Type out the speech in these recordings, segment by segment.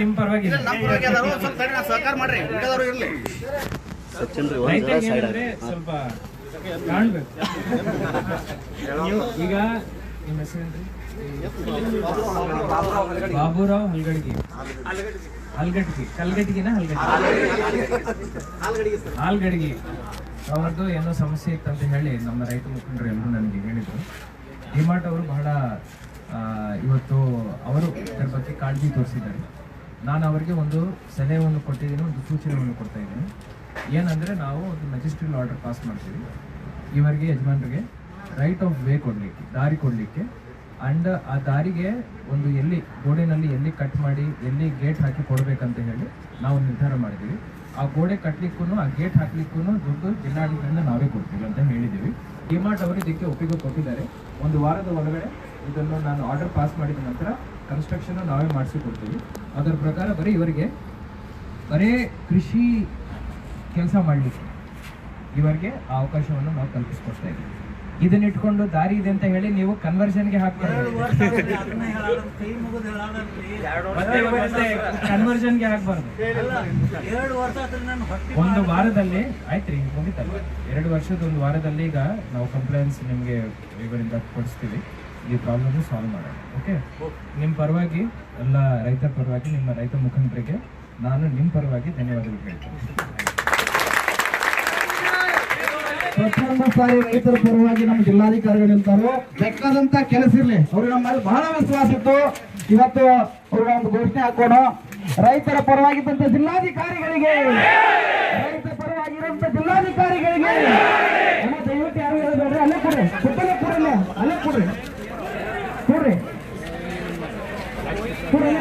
ನಿಮ್ಮ ಪರವಾಗಿ ಸಹಕಾರ ಮಾಡ್ರಿ. ಇರ್ಲಿ. ಸ್ವಲ್ಪ ಕಾಣ್ಬೇಕು. ಈಗ ನಿಮ್ಮ ಹೆಸರೇನ್ರಿ ಬಾಬುರಾವ್ ಹಲ್ಗಡ್ಗಿ. ಹಲ್ಗಡ್ಗಿ. ಕಲ್ಗಡ್ಗಿನ ಹಲ್ಗಡ್ಗಿ? ಹಾಲ್ಗಡ್ಗಿ. ಅವ್ರದ್ದು ಏನೋ ಸಮಸ್ಯೆ ಇತ್ತಂತ ಹೇಳಿ ನಮ್ಮ ರೈತ ಮುಖಂಡರು ಎಲ್ಲರೂ ನನಗೆ ಹೇಳಿದ್ರು. ಡಿಮಾರ್ಟ್ ಅವರು ಬಹಳ ಇವತ್ತು ಅವರು ಇದರ ಬಗ್ಗೆ ಕಾಳಜಿ ತೋರಿಸಿದ್ದಾರೆ. ನಾನು ಅವರಿಗೆ ಒಂದು ಸಲಹೆಯನ್ನು ಕೊಟ್ಟಿದ್ದೀನಿ, ಒಂದು ಸೂಚನೆಯನ್ನು ಕೊಡ್ತಾ ಇದ್ದೀನಿ. ಏನಂದರೆ ನಾವು ಒಂದು ಮೆಜಿಸ್ಟ್ರಿಯಲ್ ಆರ್ಡರ್ ಪಾಸ್ ಮಾಡ್ತೀವಿ. ಇವರಿಗೆ ಯಜಮಾನರಿಗೆ ರೈಟ್ ಆಫ್ ವೇ ಕೊಡಲಿಕ್ಕೆ, ದಾರಿ ಕೊಡಲಿಕ್ಕೆ. ಆ್ಯಂಡ್ ಆ ದಾರಿಗೆ ಒಂದು ಎಲ್ಲಿ, ಗೋಡೆನಲ್ಲಿ ಎಲ್ಲಿ ಕಟ್ ಮಾಡಿ, ಎಲ್ಲಿ ಗೇಟ್ ಹಾಕಿ ಕೊಡಬೇಕಂತ ಹೇಳಿ ನಾವು ನಿರ್ಧಾರ ಮಾಡಿದ್ದೀವಿ. ಆ ಗೋಡೆ ಕಟ್ಟಲಿಕ್ಕೂ ಆ ಗೇಟ್ ಹಾಕ್ಲಿಕ್ಕೂ ದುಡ್ಡು ಜಿಲ್ಲಾಡಳಿತದಿಂದ ನಾವೇ ಕೊಡ್ತೀವಿ ಅಂತ ಹೇಳಿದ್ದೀವಿ. ಡಿಮಾರ್ಟ್ ಅವರು ಇದಕ್ಕೆ ಒಪ್ಪಿಗೆ ಕೊಟ್ಟಿದ್ದಾರೆ. ಒಂದು ವಾರದ ಒಳಗಡೆ ಇದನ್ನು ನಾನು ಆರ್ಡರ್ ಪಾಸ್ ಮಾಡಿದ ನಂತರ ಕನ್ಸ್ಟ್ರಕ್ಷನ್ ನಾವೇ ಮಾಡಿಸಿಕೊಡ್ತೀವಿ. ಅದರ ಪ್ರಕಾರ ಬರೀ ಇವರಿಗೆ ಬರೇ ಕೃಷಿ ಕೆಲಸ ಮಾಡಲಿಕ್ಕೆ ಇವರಿಗೆ ಆ ಅವಕಾಶವನ್ನು ನಾವು ಕಲ್ಪಿಸ್ಕೊಡ್ತಾ ಇದ್ದೀವಿ. ಇದನ್ನ ಇಟ್ಕೊಂಡು ದಾರಿ ಇದೆ ಅಂತ ಹೇಳಿ ನೀವು ಕನ್ವರ್ಷನ್ಗೆ ಹಾಕ್ಬಾರ್ದು. ಕನ್ವರ್ಷನ್ಗೆ ಹಾಕ್ಬಾರ್ದು ಒಂದು ವಾರದಲ್ಲಿ ಆಯ್ತ್ರಿ ಮುಗಿತಲ್ಲ ಎರಡು ವರ್ಷದ ಒಂದು ವಾರದಲ್ಲಿ ಈಗ ನಾವು ಕಂಪ್ಲೇಂಟ್ಸ್ ನಿಮಗೆ ಇವರಿಂದ ಕೊಡಿಸ್ತೀವಿ. ಈ ಪ್ರಾಬ್ಲಮ್ ಸಾಲ್ವ್ ಮಾಡೋಣ ಓಕೆ ನಿಮ್ಮ ಪರವಾಗಿ, ಎಲ್ಲ ರೈತರ ಪರವಾಗಿ, ನಿಮ್ಮ ರೈತ ಮುಖಂಡರಿಗೆ ನಾನು ನಿಮ್ಮ ಪರವಾಗಿ ಧನ್ಯವಾದಗಳು ಪ್ರಥಮ ಸಾರಿ ರೈತರ ಪರವಾಗಿ ನಮ್ಮ ಜಿಲ್ಲಾಧಿಕಾರಿಗಳು ನಿಲ್ತಾರೋ ಬೇಕಾದಂತ ಕೆಲಸ ಇರ್ಲಿ. ಅವ್ರಿಗೆ ನಮ್ಮ ಮೇಲೆ ಬಹಳ ವಿಶ್ವಾಸ ಇತ್ತು. ಇವತ್ತು ಅವ್ರಿಗೆ ಒಂದು ಘೋಷಣೆ ಹಾಕೋಣ. ರೈತರ ಪರವಾಗಿದ್ದಂತ ಜಿಲ್ಲಾಧಿಕಾರಿಗಳಿಗೆ ರೈತರ ಪರವಾಗಿರುವಂತ ಜಿಲ್ಲಾಧಿಕಾರಿಗಳಿಗೆ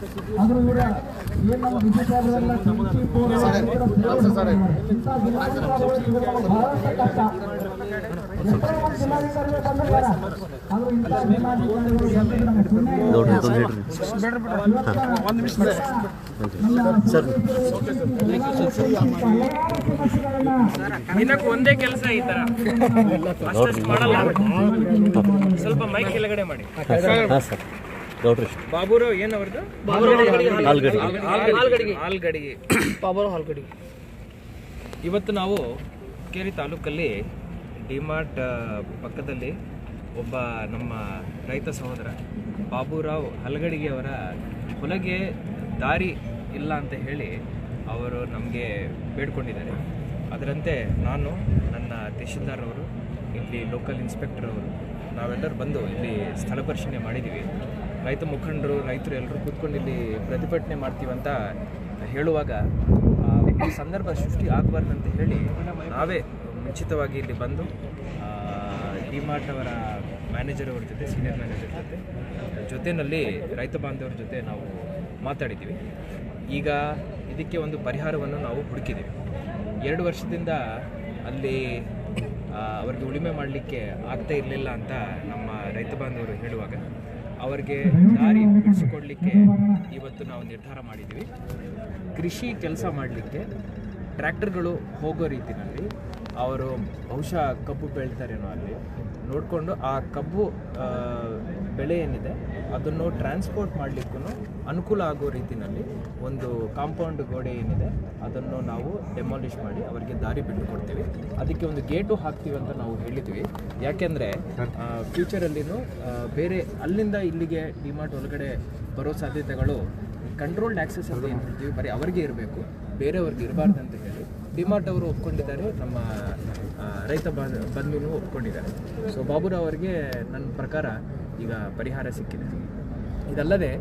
ನಮ್ಮ ಇಂಥ ಜಿಲ್ಲಾಧಿಕಾರಿಗಳು ಇವರು ನಮಗೆ ಬಹಳಷ್ಟು ಕಷ್ಟ ಎಷ್ಟೋ ಮಂದಿ ಜಿಲ್ಲಾಧಿಕಾರಿಗಳು ಬಂದಿದ್ದಾರೆ ಆದ್ರೂ ಇಂಥ ಜಿಲ್ಲಾಧಿಕಾರಿಗಳು ಬಂದಿದ್ದು ನಮಗೆ ಪುಣ್ಯ ದಿನಕ್ಕೆ ಒಂದೇ ಕೆಲಸ ಈ ತರ. ಮಾಡಲ್ಲ. ಸ್ವಲ್ಪ ಮೈಕ್ ಕೆಳಗಡೆ ಮಾಡಿ. ಬಾಬುರಾವ್ ಏನು ಅವ್ರದ್ದು ಹಾಲ್ಗಡಿಗೆ ಬಾಬುರಾವ್ ಹಾಲ್ಗಡಿಗೆ ಇವತ್ತು ನಾವು ಕೇರಿ ತಾಲೂಕಲ್ಲಿ ಡಿಮಾರ್ಟ್ ಪಕ್ಕದಲ್ಲಿ ಒಬ್ಬ ನಮ್ಮ ರೈತ ಸಹೋದರ ಬಾಬುರಾವ್ ಹಲಗಡಿಗೆಯವರ ಹೊಲಗೆ ದಾರಿ ಇಲ್ಲ ಅಂತ ಹೇಳಿ ಅವರು ನಮಗೆ ಬೇಡ್ಕೊಂಡಿದ್ದಾರೆ. ಅದರಂತೆ ನಾನು ನನ್ನ ತಹಶೀಲ್ದಾರ್ ಅವರು ಇಲ್ಲಿ ಲೋಕಲ್ ಇನ್ಸ್ಪೆಕ್ಟರ್ ಅವರು ನಾವೆಲ್ಲರೂ ಬಂದು ಇಲ್ಲಿ ಸ್ಥಳ ಪರಿಶೀಲನೆ ಮಾಡಿದ್ದೀವಿ. ರೈತ ಮುಖಂಡರು, ರೈತರು ಎಲ್ಲರೂ ಕೂತ್ಕೊಂಡು ಇಲ್ಲಿ ಪ್ರತಿಭಟನೆ ಮಾಡ್ತೀವಂತ ಹೇಳುವಾಗ ಈ ಸಂದರ್ಭ ಸೃಷ್ಟಿ ಆಗಬಾರ್ದು ಅಂತ ಹೇಳಿ ನಾವೇ ಮುಂಚಿತವಾಗಿ ಇಲ್ಲಿ ಬಂದು ಡಿಮಾರ್ಟ್ ಅವರ ಮ್ಯಾನೇಜರ್ ಅವ್ರ ಜೊತೆ ಸೀನಿಯರ್ ಮ್ಯಾನೇಜರ್ ಜೊತೆ, ಜೊತೆಯಲ್ಲಿ ರೈತ ಬಾಂಧವರ ಜೊತೆ ನಾವು ಮಾತಾಡಿದ್ದೀವಿ. ಈಗ ಇದಕ್ಕೆ ಒಂದು ಪರಿಹಾರವನ್ನು ನಾವು ಹುಡುಕಿದ್ದೀವಿ. ಎರಡು ವರ್ಷದಿಂದ ಅಲ್ಲಿ ಅವ್ರಿಗೆ ಉಳಿಮೆ ಮಾಡಲಿಕ್ಕೆ ಆಗ್ತಾ ಇರಲಿಲ್ಲ ಅಂತ ನಮ್ಮ ರೈತ ಬಾಂಧವರು ಹೇಳುವಾಗ ಅವರಿಗೆ ದಾರಿ ಬಿಡಿಸಿಕೊಡಲಿಕ್ಕೆ ಇವತ್ತು ನಾವು ನಿರ್ಧಾರ ಮಾಡಿದ್ವಿ ಕೃಷಿ ಕೆಲಸ ಮಾಡಲಿಕ್ಕೆ ಟ್ರ್ಯಾಕ್ಟರ್ಗಳು ಹೋಗೋ ರೀತಿಯಲ್ಲಿ ಅವರು ಬಹುಶಃ ಕಬ್ಬು ಬೆಳ್ತಾರೇನೋ ಅಲ್ಲಿ ನೋಡಿಕೊಂಡು ಆ ಕಬ್ಬು ಬೆಳೆ ಏನಿದೆ, ಅದನ್ನು ಟ್ರಾನ್ಸ್ಪೋರ್ಟ್ ಮಾಡಲಿಕ್ಕೂ ಅನುಕೂಲ ಆಗೋ ರೀತಿಯಲ್ಲಿ ಒಂದು ಕಾಂಪೌಂಡ್ ಗೋಡೆ ಏನಿದೆ, ಅದನ್ನು ನಾವು ಡೆಮಾಲಿಷ್ ಮಾಡಿ ಅವರಿಗೆ ದಾರಿ ಬಿಟ್ಟು ಕೊಡ್ತೀವಿ. ಅದಕ್ಕೆ ಒಂದು ಗೇಟು ಹಾಕ್ತೀವಿ ಅಂತ ನಾವು ಹೇಳಿದ್ವಿ. ಯಾಕೆಂದರೆ ಫ್ಯೂಚರಲ್ಲಿನೂ ಬೇರೆ ಅಲ್ಲಿಂದ ಇಲ್ಲಿಗೆ ಡಿಮಾರ್ಟ್ ಒಳಗಡೆ ಬರೋ ಸಾಧ್ಯತೆಗಳು ಕಂಟ್ರೋಲ್ಡ್ ಆಕ್ಸೆಸ್ ಅಂತ ಏನು ಹೇಳ್ತೀವಿ, ಬರೀ ಅವರಿಗೆ ಇರಬೇಕು, ಬೇರೆಯವ್ರಿಗೆ ಇರಬಾರ್ದು ಅಂತ ಹೇಳಿ. ಡಿಮಾರ್ಟ್ ಅವರು ಒಪ್ಕೊಂಡಿದ್ದಾರೆ ನಮ್ಮ ರೈತ ಬಂಧು ಬಂಧುನು ಒಪ್ಕೊಂಡಿದ್ದಾರೆ. ಸೊ ಬಾಬುರಾವ್ ಅವರಿಗೆ ನನ್ನ ಪ್ರಕಾರ ಈಗ ಪರಿಹಾರ ಸಿಕ್ಕಿದೆ. ಇದಲ್ಲದೆ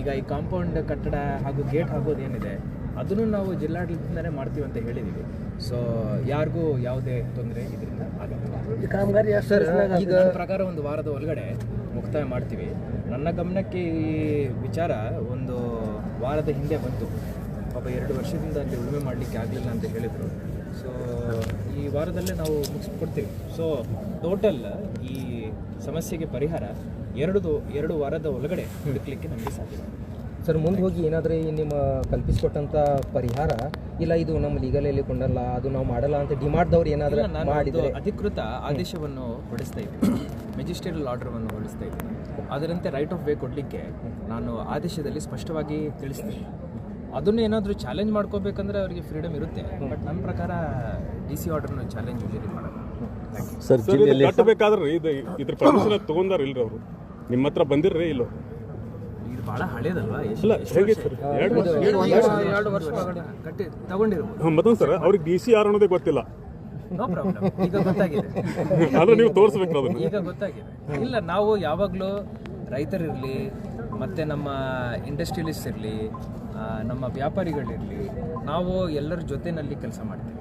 ಈಗ ಈ ಕಾಂಪೌಂಡ್ ಕಟ್ಟಡ ಹಾಗೂ ಗೇಟ್ ಹಾಕೋದು ಏನಿದೆ ಅದನ್ನು ನಾವು ಜಿಲ್ಲಾಡಳಿತದಿಂದಲೇ ಮಾಡ್ತೀವಿ ಅಂತ ಹೇಳಿದ್ದೀವಿ ಸೊ ಯಾರಿಗೂ ಯಾವುದೇ ತೊಂದರೆ ಇದರಿಂದ ಆಗಲ್ಲ. ಕಾಮಗಾರಿ ಈಗ ಪ್ರಕಾರ ಒಂದು ವಾರದ ಒಳಗಡೆ ಮುಕ್ತಾಯ ಮಾಡ್ತೀವಿ. ನನ್ನ ಗಮನಕ್ಕೆ ಈ ವಿಚಾರ ಒಂದು ವಾರದ ಹಿಂದೆ ಬಂತು. ಪಾಪ ಎರಡು ವರ್ಷದಿಂದ ಅಲ್ಲಿ ಉಳುಮೆ ಮಾಡಲಿಕ್ಕೆ ಆಗಲಿಲ್ಲ ಅಂತ ಹೇಳಿದರು. ಸೊ ಈ ವಾರದಲ್ಲೇ ನಾವು ಮುಗಿಸ್ಕೊಡ್ತೀವಿ. ಸೊ ಟೋಟಲ್ ಈ ಸಮಸ್ಯೆಗೆ ಪರಿಹಾರ ಎರಡು ಎರಡು ವಾರದ ಒಳಗಡೆ ಹುಡುಕ್ಲಿಕ್ಕೆ ನಮಗೆ ಸಾಧ್ಯ. ಸರ್ ಮುಂದೆ ಹೋಗಿ ಏನಾದರೂ ನಿಮ್ಮ ಕಲ್ಪಿಸಿಕೊಟ್ಟಂಥ ಪರಿಹಾರ? ಇಲ್ಲ ಇದು ನಮ್ಮ ಲೀಗಲಲ್ಲಿ ಕೊಂಡಲ್ಲ ಅದು ನಾವು ಮಾಡಲ್ಲ ಅಂತ ಡಿಮಾಡ್ದವ್ರು ಏನಾದರೂ ಮಾಡಿದರೆ? ಅಧಿಕೃತ ಆದೇಶವನ್ನು ಹೊರಡಿಸ್ತಾ ಇದ್ದೀನಿ. ಮೆಜಿಸ್ಟ್ರೇಟಲ್ ಆರ್ಡರ್ವನ್ನು ಹೊರಡಿಸ್ತಾ ಇದ್ದೀನಿ. ಅದರಂತೆ ರೈಟ್ ಆಫ್ ವೇ ಕೊಡಲಿಕ್ಕೆ ನಾನು ಆದೇಶದಲ್ಲಿ ಸ್ಪಷ್ಟವಾಗಿ ತಿಳಿಸ್ತೀನಿ. ಅದನ್ನು ಏನಾದರೂ ಚಾಲೆಂಜ್ ಮಾಡ್ಕೋಬೇಕಂದ್ರೆ ಅವರಿಗೆ ಫ್ರೀಡಮ್ ಇರುತ್ತೆ. ಬಟ್ ನನ್ನ ಪ್ರಕಾರ ಡಿ ಸಿ ಆರ್ಡರ್ನ ಚಾಲೆಂಜ್ ಯೂಶಲಿ ಮಾಡಲ್ಲ. ಸರ್ ಇದು ಕಟ್ಟಬೇಕಾದ್ರೆ ಇದು ಇದ್ರ ಪರ್ಮಿಷನ್ ತಗೊಂಡಾರ ಇಲ್ರಿ ಅವರು? ನಿಮ್ಮ ಹತ್ರ ಬಂದಿರ್ರಿ ಇಲ್ಲೋ? ಇದು ಭಾಳ ಹಳೇದಲ್ವಾ? ಇಲ್ಲ ಹೇಗೆ ಸರ್? ಎರಡು ವರ್ಷ ಎರಡು ವರ್ಷ ಕಟ್ಟಿ ತಗೊಂಡಿರ್ಬೋದು. ಹಾಂ ಮತ್ತೊಂದು ಸರ್ ಅವ್ರಿಗೆ ಡಿ ಸಿ ಆರ್ ಅನ್ನೋದೇ ಗೊತ್ತಿಲ್ಲ. ನೋ ಪ್ರಾಬ್ಲಮ್ ಈಗ ಗೊತ್ತಾಗಿದೆ. ಆದ್ರೆ ನೀವು ತೋರಿಸ್ಬೇಕು ಅದನ್ನ. ಈಗ ಗೊತ್ತಾಗಿದೆ. ಇಲ್ಲ ನಾವು ಯಾವಾಗಲೂ ರೈತರಿರಲಿ, ಮತ್ತು ನಮ್ಮ ಇಂಡಸ್ಟ್ರಿಯಲಿಸ್ಟ್ ಇರಲಿ ನಮ್ಮ ವ್ಯಾಪಾರಿಗಳಿರಲಿ, ನಾವು ಎಲ್ಲರ ಜೊತೆಯಲ್ಲಿ ಕೆಲಸ ಮಾಡ್ತೀವಿ.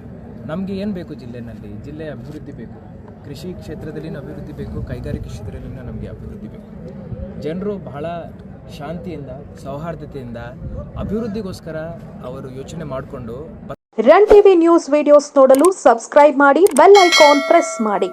ನಮಗೆ ಏನು ಬೇಕು ಜಿಲ್ಲೆನಲ್ಲಿ? ಜಿಲ್ಲೆ ಅಭಿವೃದ್ಧಿ ಬೇಕು. ಕೃಷಿ ಕ್ಷೇತ್ರದಲ್ಲಿನ ಅಭಿವೃದ್ಧಿ ಬೇಕು, ಕೈಗಾರಿಕೆ ಕ್ಷೇತ್ರದಲ್ಲಿನ ನಮಗೆ ಅಭಿವೃದ್ಧಿ ಬೇಕು. ಜನರು ಬಹಳ ಶಾಂತಿಯಿಂದ, ಸೌಹಾರ್ದತೆಯಿಂದ ಅಭಿವೃದ್ಧಿಗೋಸ್ಕರ ಅವರು ಯೋಚನೆ ಮಾಡಿಕೊಂಡು ರನ್ ಟಿವಿ ನ್ಯೂಸ್ ವಿಡಿಯೋಸ್ ನೋಡಲು ಸಬ್ಸ್ಕ್ರೈಬ್ ಮಾಡಿ ಬೆಲ್ ಐಕಾನ್ ಪ್ರೆಸ್ ಮಾಡಿ.